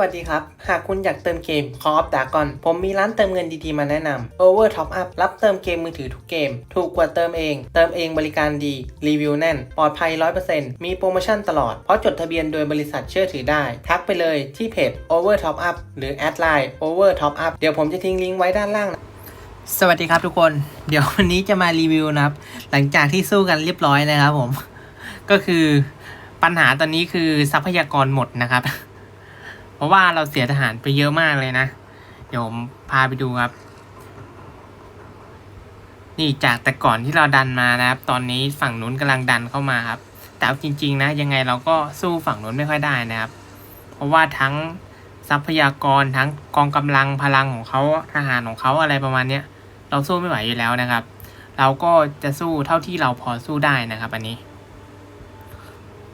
วัสดีครับ หากคุณอยากเติมเกม Call of Dragon ผมมีร้านเติมเงินดีๆมาแนะนำ Over Top Up รับเติมเกมมือถือทุกเกม ถูกกว่าเติมเอง เติมเองบริการดี รีวิวแน่น ปลอดภัย 100%มีโปรโมชั่นตลอด เพราะจดทะเบียนโดยบริษัทเชื่อถือได้ ทักไปเลยที่เพจ Over Top Up หรือแอดไลน์ Over Top Up เดี๋ยวผมจะทิ้งลิงก์ไว้ด้านล่างนะสวัสดีครับทุกคน เดี๋ยววันนี้จะมารีวิวนะครับ หลังจากที่สู้กันเรียบร้อยนะครับผม ก็คือปัญหาตอนนี้คือทรัพยากรหมดนะครับ เพราะว่าเราเสียทหารไปเยอะมากเลยนะ เดี๋ยวผมพาไปดูครับ นี่จากแต่ก่อนที่เราดันมานะครับ ตอนนี้ฝั่งนู้นกำลังดันเข้ามาครับ แต่จริง ๆ นะ ยังไงเราก็สู้ฝั่งนู้นไม่ค่อยได้นะครับ เพราะว่าทั้งทรัพยากรทั้งกองกำลังพลังของเขาทหารของเขาอะไรประมาณเนี้ยเราสู้ไม่ไหวอยู่แล้วนะครับ เราก็จะสู้เท่าที่เราพอสู้ได้นะครับ อันนี้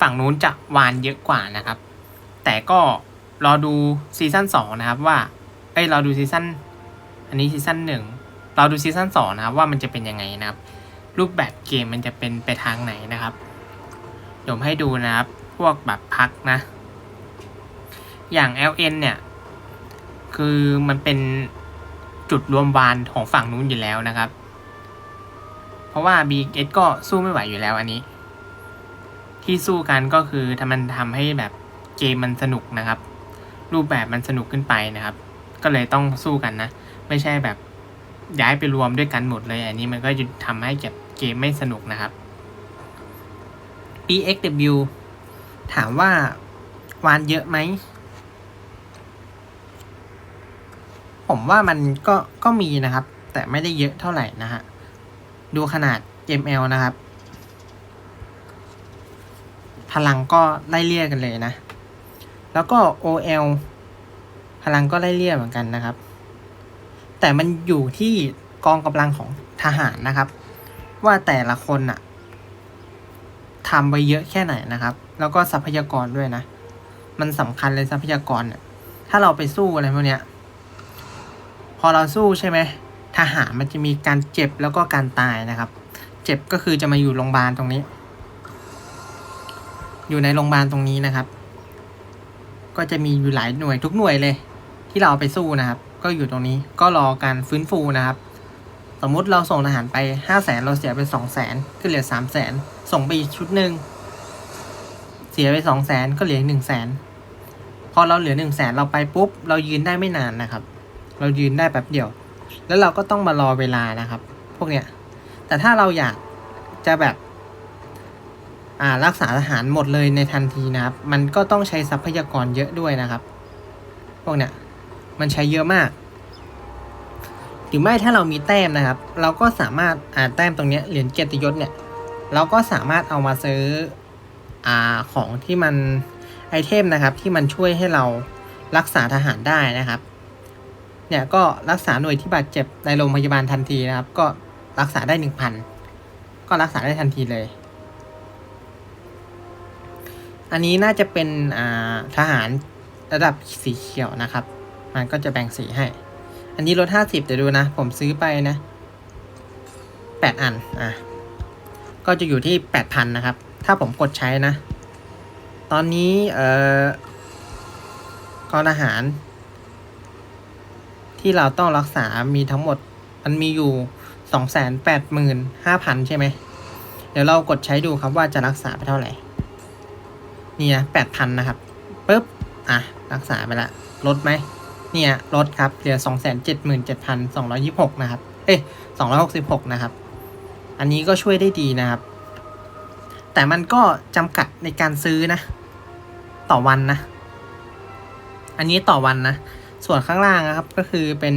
ฝั่งนู้นจะวานเยอะกว่านะครับ แต่ก็ รอดูซีซั่นสองนะครับว่า เอ้ยรอดูซีซั่นอันนี้ซีซั่นหนึ่งรอดูซีซั่นสองนะครับว่ามันจะเป็นยังไงนะครับ รูปแบบเกมมันจะเป็นไปทางไหนนะครับเดี๋ยวผมให้ดูนะครับ พวกแบบพักนะ อย่าง LN เนี่ย คือมันเป็นจุดรวมวานของฝั่งนู้นอยู่แล้วนะครับ เพราะว่า BX ก็สู้ไม่ไหวอยู่แล้วอันนี้ ที่สู้กันก็คือทำมันทำให้แบบเกมมันสนุกนะครับ รูปแบบมันสนุกขึ้นไปนะครับ ก็เลยต้องสู้กันนะ ไม่ใช่แบบย้ายไปรวมด้วยกันหมดเลย อันนี้มันก็จะทำให้เกมไม่สนุกนะครับ EXW ถามว่าวานเยอะไหม ผมว่ามันก็ก็มีนะครับ แต่ไม่ได้เยอะเท่าไหร่นะฮะ ดูขนาด ML นะครับ พลังก็ไล่เลี่ยกันเลยนะ แล้วก็ OL พลังก็ไล่เลี่ยเหมือนกันนะครับ แต่มันอยู่ที่กองกำลังของทหารนะครับ ว่าแต่ละคนอะทำไปเยอะแค่ไหนนะครับ แล้วก็ทรัพยากรด้วยนะ มันสำคัญเลยทรัพยากรเนี่ยถ้าเราไปสู้อะไรพวกเนี้ย พอเราสู้ใช่ไหมทหารมันจะมีการเจ็บแล้วก็การตายนะครับ เจ็บก็คือจะมาอยู่โรงพยาบาลตรงนี้ อยู่ในโรงพยาบาลตรงนี้นะครับ ก็จะมีอยู่หลายหน่วยทุกหน่วยเลย ที่เราไปสู้นะครับ ก็อยู่ตรงนี้ก็รอการฟื้นฟูนะครับ สมมุติเราส่งทหารไปห้าแสนเราเสียไปสองแสนก็เหลือสามแสนส่งไปอีกชุดหนึ่งเสียไปสองแสนก็เหลือหนึ่งแสนพอเราเหลือหนึ่งแสนเราไปปุ๊บ เรายืนได้ไม่นานนะครับ เรายืนได้แป๊บเดียว แล้วเราก็ต้องมารอเวลานะครับ พวกเนี้ยแต่ถ้าเราอยากจะแบบ รักษาทหารหมดเลยในทันทีนะครับ มันก็ต้องใช้ทรัพยากรเยอะด้วยนะครับ พวกเนี้ยมันใช้เยอะมาก หรือไม่ถ้าเรามีแต้มนะครับ เราก็สามารถอ่าแต้มตรงเนี้ยเหรียญเกียรติยศเนี่ย เราก็สามารถเอามาซื้ออ่าของที่มันไอเทมนะครับ ที่มันช่วยให้เรารักษาทหารได้นะครับเนี่ยก็รักษาหน่วยที่บาดเจ็บในโรงพยาบาลทันทีนะครับ ก็รักษาได้หนึ่งพันก็รักษาได้ทันทีเลย อันนี้น่าจะเป็นทหารระดับสีเขียวนะครับ มันก็จะแบ่งสีให้ อันนี้ลดห้าสิบเดี๋ยวดูนะ ผมซื้อไปนะแปดอัน อะ ก็จะอยู่ที่แปดพันะครับ ถ้าผมกดใช้นะ ตอนนี้ เอ่อกองทหาร ที่เราต้องรักษามีทั้งหมด มันมีอยู่สองแสนแปดหมื่นห้าพันใช่ไหม เดี๋ยวเรากดใช้ดูครับว่าจะรักษาไปเท่าไหร่ นี่นะแปดพันนะครับปุ๊บอะรักษาไปละลดไหมเนี่ยลดครับเหลือสองแสนเจ็ดหมื่นเจ็ดพันสองร้อยี่หกนะครับ เอ้ยสองร้อยหกสิบหกนะครับ อันนี้ก็ช่วยได้ดีนะครับ แต่มันก็จำกัดในการซื้อนะ ต่อวันนะ อันนี้ต่อวันนะ ส่วนข้างล่างนะครับก็คือเป็น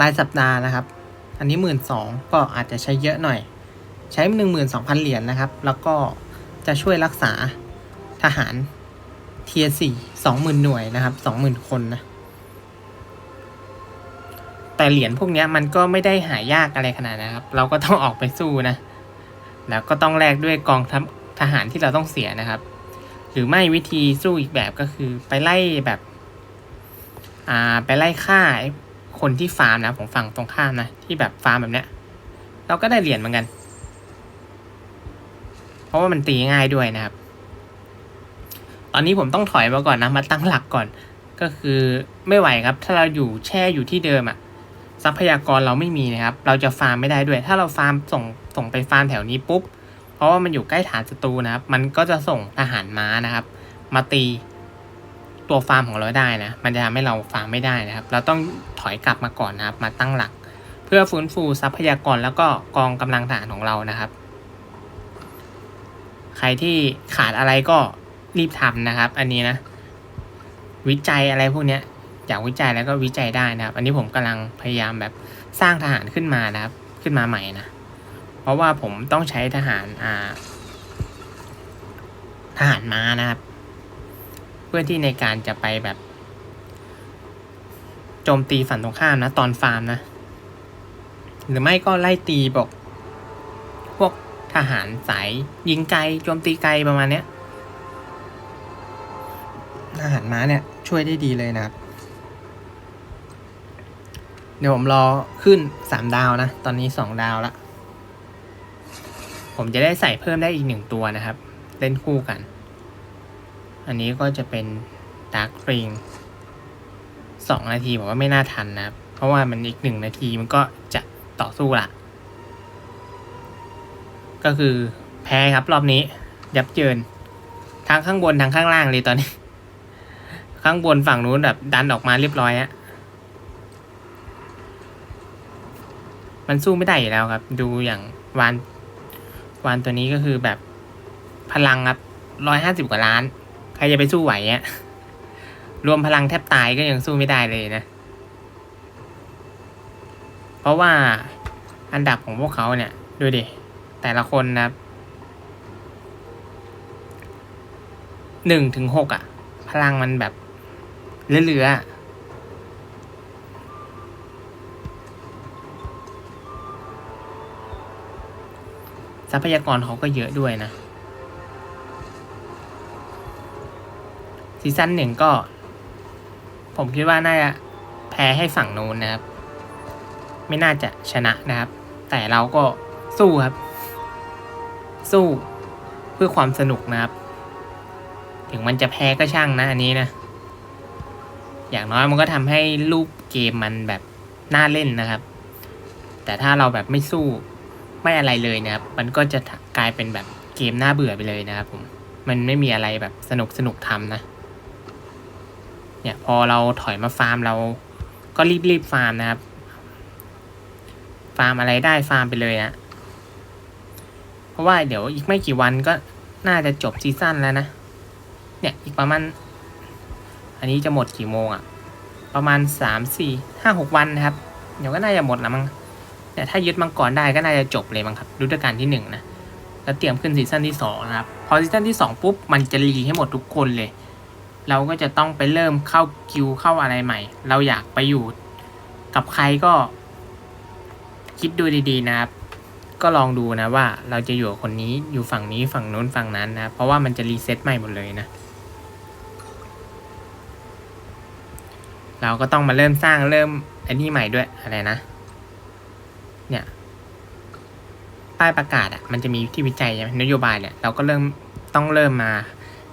รายสัปดาห์นะครับ อันนี้หมื่นสองก็อาจจะใช้เยอะหน่อย ใช้หนึ่งหมื่นสองพันเหรียญนะครับ แล้วก็จะช่วยรักษา ทหารเทียสี่สองหมื่นหน่วยนะครับสองหมื่นคนนะ แต่เหรียญพวกนี้มันก็ไม่ได้หายากอะไรขนาดนะครับ เราก็ต้องออกไปสู้นะ แล้วก็ต้องแลกด้วยกองทัพทหารที่เราต้องเสียนะครับ หรือไม่วิธีสู้อีกแบบก็คือไปไล่แบบอ่าไปไล่ฆ่าคนที่ฟาร์มนะผมฝั่งตรงข้ามนะ ที่แบบฟาร์มแบบเนี้ย เราก็ได้เหรียญเหมือนกัน เพราะว่ามันตีง่ายด้วยนะครับ ตอนนี้ผมต้องถอยมาก่อนนะ มาตั้งหลักก่อน ก็คือไม่ไหวครับ ถ้าเราอยู่แช่อยู่ที่เดิมอะทรัพยากรเราไม่มีนะครับ เราจะฟาร์มไม่ได้ด้วย ถ้าเราฟาร์มส่งส่งไปฟาร์มแถวนี้ปุ๊บ เพราะว่ามันอยู่ใกล้ฐานศัตรูนะครับ มันก็จะส่งทหารม้านะครับ มาตีตัวฟาร์มของเราได้นะ มันจะทำให้เราฟาร์มไม่ได้นะครับ เราต้องถอยกลับมาก่อนนะครับ มาตั้งหลัก เพื่อฟื้นฟูทรัพยากรแล้วก็กองกำลังทหารของเรานะครับ ใครที่ขาดอะไรก็ รีบทำนะครับ อันนี้นะ วิจัยอะไรพวกเนี้ยอยากวิจัยแล้วก็วิจัยได้นะครับ อันนี้ผมกำลังพยายามแบบสร้างทหารขึ้นมานะครับ ขึ้นมาใหม่นะ เพราะว่าผมต้องใช้ทหารอ่าทหารม้านะครับ เพื่อที่ในการจะไปแบบโจมตีฝั่งตรงข้ามนะ ตอนฟาร์มนะ หรือไม่ก็ไล่ตีบอก พวกทหารสายยิงไกลโจมตีไกลประมาณเนี้ย ม้าเนี่ยช่วยได้ดีเลยนะครับ เดี๋ยวผมรอขึ้นสามดาวนะ ตอนนี้สองดาวละ ผมจะได้ใส่เพิ่มได้อีกหนึ่งตัวนะครับ เล่นคู่กัน อันนี้ก็จะเป็นดาร์กริงสองนาทีผมว่าไม่น่าทันนะครับ เพราะว่ามันอีกหนึ่งนาทีมันก็จะต่อสู้ละ ก็คือแพ้ครับรอบนี้ยับเยินทั้งข้างบนทั้งข้างล่างเลยตอนนี้ ข้างบนฝั่งนู้นแบบดันออกมาเรียบร้อยอะมันสู้ไม่ได้อยู่แล้วครับ ดูอย่างวานวานตัวนี้ก็คือแบบพลังครับร้อยห้าสิบกว่าล้าน ใครจะไปสู้ไหวอะรวมพลังแทบตายก็ยังสู้ไม่ได้เลยนะ เพราะว่าอันดับของพวกเขาเนี่ย ดูดิ แต่ละคนนะหนึ่งถึงหกอะพลังมันแบบ เหลือๆอทรัพยากรเขาก็เยอะด้วยนะ ซีซั่นหนึ่งก็ ผมคิดว่าน่าจะแพ้ให้ฝั่งโน้นนะครับ ไม่น่าจะชนะนะครับ แต่เราก็สู้ครับ สู้เพื่อความสนุกนะครับ ถึงมันจะแพ้ก็ช่างนะอันนี้นะ อย่างน้อยมันก็ทำให้รูปเกมมันแบบน่าเล่นนะครับ แต่ถ้าเราแบบไม่สู้ไม่อะไรเลยนะครับ มันก็จะกลายเป็นแบบเกมน่าเบื่อไปเลยนะครับผม มันไม่มีอะไรแบบสนุกสนุกทำนะ เนี่ยพอเราถอยมาฟาร์มเราก็รีบรีบฟาร์มนะครับ ฟาร์มอะไรได้ฟาร์มไปเลยนะ เพราะว่าเดี๋ยวอีกไม่กี่วันก็น่าจะจบซีซั่นแล้วนะ เนี่ยอีกประมาณ อันนี้จะหมดกี่โมงอะ่ะ ประมาณสามสี่ห้าหกวันนะครับ เดี๋ยวก็น่าจะหมดแล้วมั้งเนี่ถ้ายึดมังกรได้ก็น่าจะจบเลยมั้งครับฤดูกาลที่หนึ่งนะแล้วเตรียมขึ้นซีซั่นที่สองนะครับ พอซีซั่นที่สองปุ๊บมันจะรีให้หมดทุกคนเลย เราก็จะต้องไปเริ่มเข้าคิวเข้าอะไรใหม่ เราอยากไปอยู่กับใครก็ คิดดูดีๆนะครับ ก็ลองดูนะว่าเราจะอยู่คนนี้อยู่ฝั่งนี้ฝั่งโน้นฝั่งนั้นนะ เพราะว่ามันจะรีเซ็ตใหม่หมดเลยนะ เราก็ต้องมาเริ่มสร้างเริ่มอันนี้ใหม่ด้วยอะไรนะ เนี่ยป้ายประกาศอะ่ะมันจะมีที่วิจัยใช่ไหมนโยบายเนี่ยเราก็เริ่มต้องเริ่มมา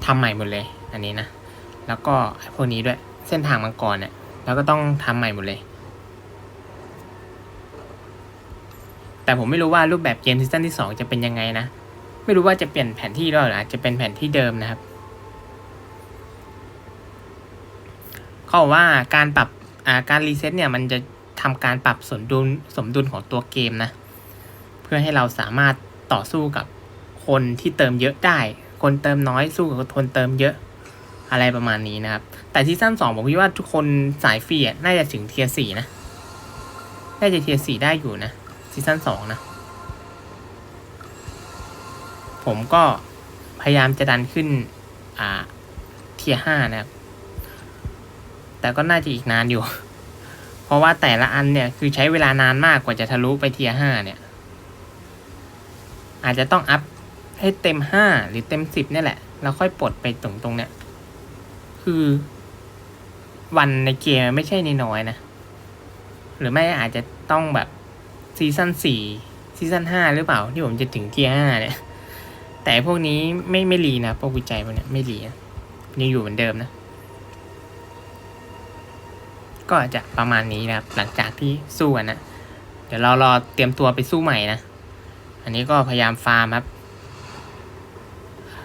ทำใหม่หมดเลย อันนี้นะแล้วก็พวกนี้ด้วยเส้นทางมังกรเนี่ยเราก็ต้องทำใหม่หมดเลย แต่ผมไม่รู้ว่ารูปแบบเกมซีซั่นที่สองจะเป็นยังไงนะ ไม่รู้ว่าจะเปลี่ยนแผนที่หรืออาจจะเป็นแผนที่เดิมนะครับ เขาบอกว่าการปรับการรีเซ็ตเนี่ยมันจะทำการปรับสมดุลสมดุลของตัวเกมนะ เพื่อให้เราสามารถต่อสู้กับคนที่เติมเยอะได้ คนเติมน้อยสู้กับคนเติมเยอะอะไรประมาณนี้นะครับ แต่ซีซั่นสองผมคิดว่าทุกคนสายฟรีน่าจะถึงเทียร์สี่นะ น่าจะเทียร์สี่ได้อยู่นะซีซั่นสองนะ ผมก็พยายามจะดันขึ้น อ่า เทียร์ห้านะครับ แต่ก็น่าจะอีกนานอยู่ เพราะว่าแต่ละอันเนี่ยคือใช้เวลานานมากกว่าจะทะลุไปเทียห้าเนี่ย อาจจะต้องอัพให้เต็มห้าหรือเต็มสิบนี่แหละ แล้วค่อยปลดไปตรงตรงเนี้ย คือ วันในเกมไม่ใช่นน้อยนะ หรือไม่อาจจะต้องแบบซีซั่นสี่ซีซั่นห้าหรือเปล่า ที่ผมจะถึงเทียห้าเนี่ย แต่พวกนี้ไม่ไม่รีนะพวกวิจัยพวกเนี้ยไม่รีนะยังอยู่เหมือนเดิมนะ ก็จะประมาณนี้นะครับ หลังจากที่สู้กันนะเดี๋ยวเรารอเตรียมตัวไปสู้ใหม่นะ อันนี้ก็พยายามฟาร์มครับ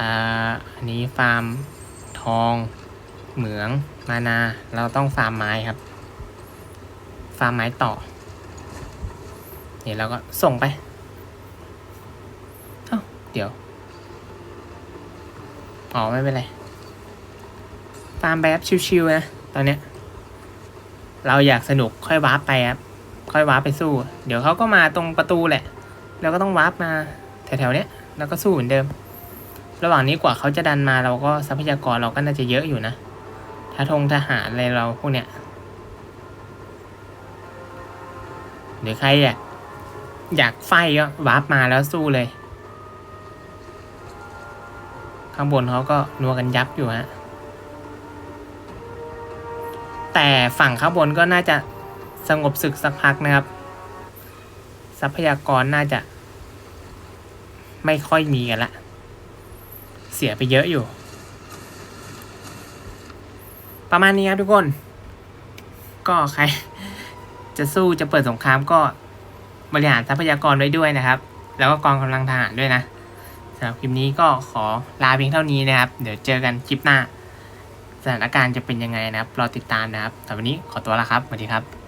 อ่าอันนี้ฟาร์มทอง เหมือง มานา เราต้องฟาร์มไม้ครับ ฟาร์มไม้ต่อเดี๋ยวเราก็ส่งไป เอ้า เดี๋ยว อ๋อ ไม่เป็นไร ฟาร์มไปครับชิวๆนะ ตอนเนี้ย เราอยากสนุกค่อยวาร์ปไปครับค่อยวาร์ปไปสู้ เดี๋ยวเขาก็มาตรงประตูแหละเราก็ต้องวาร์ปมาแถวๆเนี้ยแล้วก็สู้เหมือนเดิม ระหว่างนี้กว่าเขาจะดันมาเราก็ทรัพยากรเราก็น่าจะเยอะอยู่นะถ้าทงทหารอะไรเราพวกเนี้ยหรือใครอยากอยากไฟก็วาร์ปมาแล้วสู้เลย ข้างบนเขาก็นัวกันยับอยู่ฮะ แต่ฝั่งข้างบนก็น่าจะสงบศึกสักพักนะครับ ทรัพยากรน่าจะ ไม่ค่อยมีกันละ เสียไปเยอะอยู่ ประมาณนี้ครับทุกคน ก็ใคร จะสู้จะเปิดสงครามก็บริหารทรัพยากรไว้ด้วยนะครับ แล้วก็กองกำลังทหารด้วยนะสำหรับคลิปนี้ก็ขอลาเพียงเท่านี้นะครับ เดี๋ยวเจอกันคลิปหน้า สถานการณ์จะเป็นยังไงนะครับรอติดตามนะครับแต่วันนี้ขอตัวละครับสวัสดีครับ